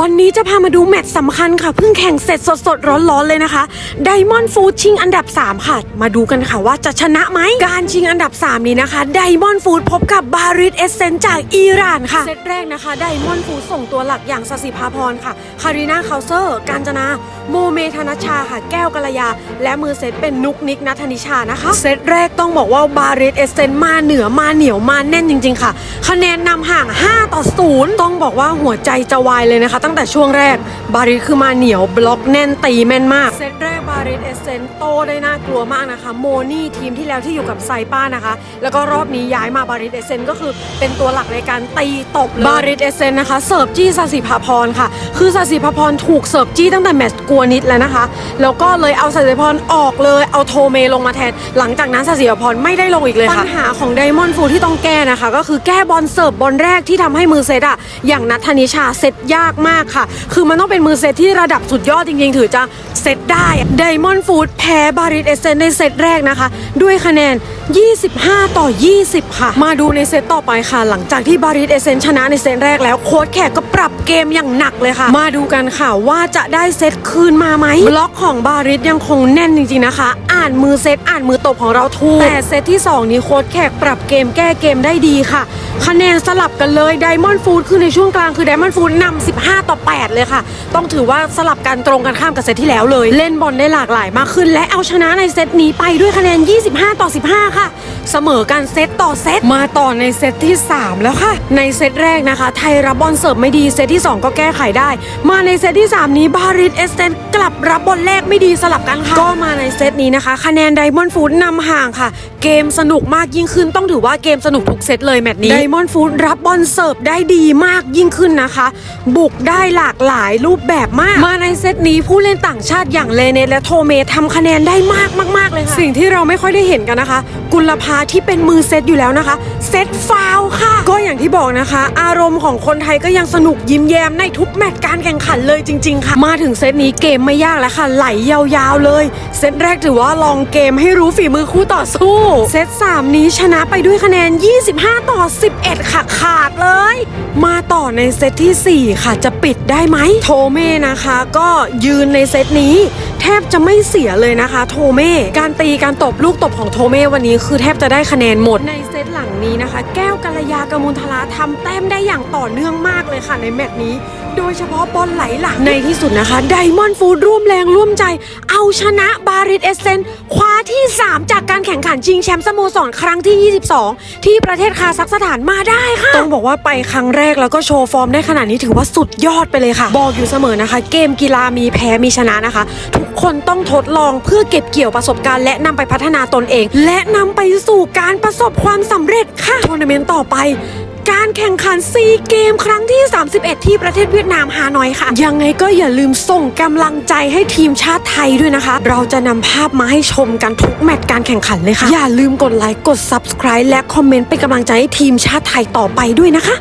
วันนี้จะพามาดูแมตช์สำคัญค่ะ เพิ่งแข่งเสร็จสดๆ ร้อนๆ เลยนะคะไดมอนด์ฟูดชิงอันดับ 3 ค่ะ มาดูกันค่ะว่าจะชนะไหม การชิงอันดับ 3 นี้นะคะไดมอนด์ฟูดพบกับบาริสเอเซนจากอิหร่านค่ะ เซตแรกนะคะไดมอนด์ฟูดส่งตัวหลักอย่างสสิภาพรค่ะ คาริน่าเคาเซอร์ กาญจนา โมเมธนชชาค่ะ แก้วกัลยา และมือเซตเป็นนุกนิกนัทนิชานะคะ เซตแรกต้องบอกว่าบาริสเอเซนมาเหนือมาเหนียวมาแน่นจริง ๆ ค่ะ คะแนนนำห่าง 5 ต่อ 0 ต้องบอกว่าหัวใจจะวายเลยนะคะตั้งแต่ช่วงแรกบาริสคือมาเหนียวบล็อกแน่นตีแม่นมาก เซตแรกบาริสเอเซนโตได้น่ากลัวมากนะคะ โมนี่ทีมที่แล้วที่อยู่กับไซป้านะคะ แล้วก็รอบนี้ย้ายมาบาริสเอเซนก็คือเป็นตัวหลักในการตีตบเลยบาริสเอเซนนะคะเสิร์ฟจี้ซาสิภาพรค่ะ คือซาสิภาพรถูกเสิร์ฟจี้ตั้งแต่แมตช์กัวนิดแล้วนะคะ แล้วก็เลยเอาซาสิภาพรออกเลยเอาโทเมลงมาแทน หลังจากนั้นซาสิภาพรไม่ได้ลงอีกเลยค่ะปัญหาของไดมอนด์ฟูที่ต้องแก้นะคะ ก็คือแก้บอลเสิร์ฟบอลแรกที่ทำให้มือเซตอะอย่างนัทธนิชาเซตยากมากค่ะ คือมันต้องเป็นมือเซตที่ระดับสุดยอดจริง ๆ ถือจะเซตได้ไดมอนด์ฟูดแพ้บาริสเอเซนในเซตแรกนะคะ ด้วยคะแนน 25 ต่อ 20 ค่ะ มาดูในเซตต่อไปค่ะ หลังจากที่บาริสเอเซนชนะในเซตแรกแล้วโค้ชแขกก็ปรับเกมอย่างหนักเลยค่ะ มาดูกันค่ะว่าจะได้เซตคืนมาไหมบล็อกของบาริสยังคงแน่นจริง ๆ นะคะ อ่านมือเซตอ่านมือตบของเราถูกแต่เซตที่ 2 นี้โค้ชแขกปรับเกมแก้เกมได้ดีค่ะ คะแนนสลับกันเลยไดมอนด์ฟูดคือในช่วงกลางคือไดมอนด์ฟูดนำ15 ต่อ 8 เลยค่ะ ต้องถือว่าสลับกันตรงกันข้ามกับเซตที่แล้วเลย เล่นบอลได้หลากหลายมากขึ้น และเอาชนะในเซตนี้ไปด้วยคะแนน 25 ต่อ 15 ค่ะ เสมอกันเซตต่อเซตมาต่อในเซตที่ 3 แล้วค่ะ ในเซตแรกนะคะ ไทยรับบอลเสิร์ฟไม่ดีเซตที่ 2 ก็แก้ไขได้ มาในเซตที่ 3 นี้บาริสเอสเซนกลับรับบอลแรกไม่ดีสลับกันค่ะก็มาในเซตนี้นะคะคะแนนไดมอนด์ฟูดนำห่างค่ะ เกมสนุกมากยิ่งขึ้นต้องถือว่าเกมสนุกทุกเซตเลยแมตช์นี้ไดมอนด์ฟูดรับบอลเสิร์ฟได้ดีมากยิ่งขึ้นนะคะ บุกได้หลากหลายรูปแบบมาก มาในเซตนี้ผู้เล่นต่างชาติอย่างเลเนตและโทเมทำคะแนนได้มากมากๆเลยค่ะ สิ่งที่เราไม่ค่อยได้เห็นกันนะคะ กุลภาที่เป็นมือเซตอยู่แล้วนะคะ เซตฟาวล์ค่ะ ก็อย่างที่บอกนะคะ อารมณ์ของคนไทยก็ยังสนุกยิ้มแย้มในทุกแมตช์การแข่งขันเลยจริง ๆ ค่ะ มาถึงเซตนี้เกมไม่ยากแล้วค่ะ ไหลยาวๆเลยเซตแรกถือว่าลองเกมให้รู้ฝีมือคู่ต่อสู้ เซต3 นี้ชนะไปด้วยคะแนน 25 ต่อ 11 ค่ะขาดเลย มาต่อในเซตทีสี่ 4 ค่ะจะปิดได้ไหมโทเม่นะคะ ก็ยืนในเซตนี้แทบจะไม่เสียเลยนะคะ โทเม่การตีการตบลูกตบของโทเม่วันนี้คือแทบจะได้คะแนนหมดในเซตหลังนี้นะคะ แก้วกัลยากมุลทลาทำแต้มได้อย่างต่อเนื่องมาก เลยค่ะในแมตช์นี้ โดยเฉพาะบอลไหลหลังในที่สุดนะคะไดมอนด์ฟูดร่วมแรงร่วมใจ เอาชนะบาริสเอเซนคว้าที่ 3 จากการแข่งขันชิงแชมป์สโมสรครั้งที่ 22 ที่ประเทศคาซัคสถานมาได้ค่ะ ต้องบอกว่าไปครั้งแรกแล้วก็โชว์ฟอร์มได้ขนาดนี้ถือว่าสุดยอดไปเลยค่ะ บอกอยู่เสมอนะคะ เกมกีฬามีแพ้มีชนะนะคะ ทุกคนต้องทดลองเพื่อเก็บเกี่ยวประสบการณ์และนำไปพัฒนาตนเอง และนำไปสู่การประสบความสำเร็จค่ะทัวร์นาเมนต์ต่อไป การแข่งขันซีเกมครั้งที่ 31 ที่ประเทศเวียดนามฮานอยค่ะ ยังไงก็อย่าลืมส่งกำลังใจให้ทีมชาติไทยด้วยนะคะ เราจะนำภาพมาให้ชมกันทุกแมตช์การแข่งขันเลยค่ะ อย่าลืมกดไลค์กด subscribe และคอมเมนต์เป็นกำลังใจให้ทีมชาติไทยต่อไปด้วยนะคะ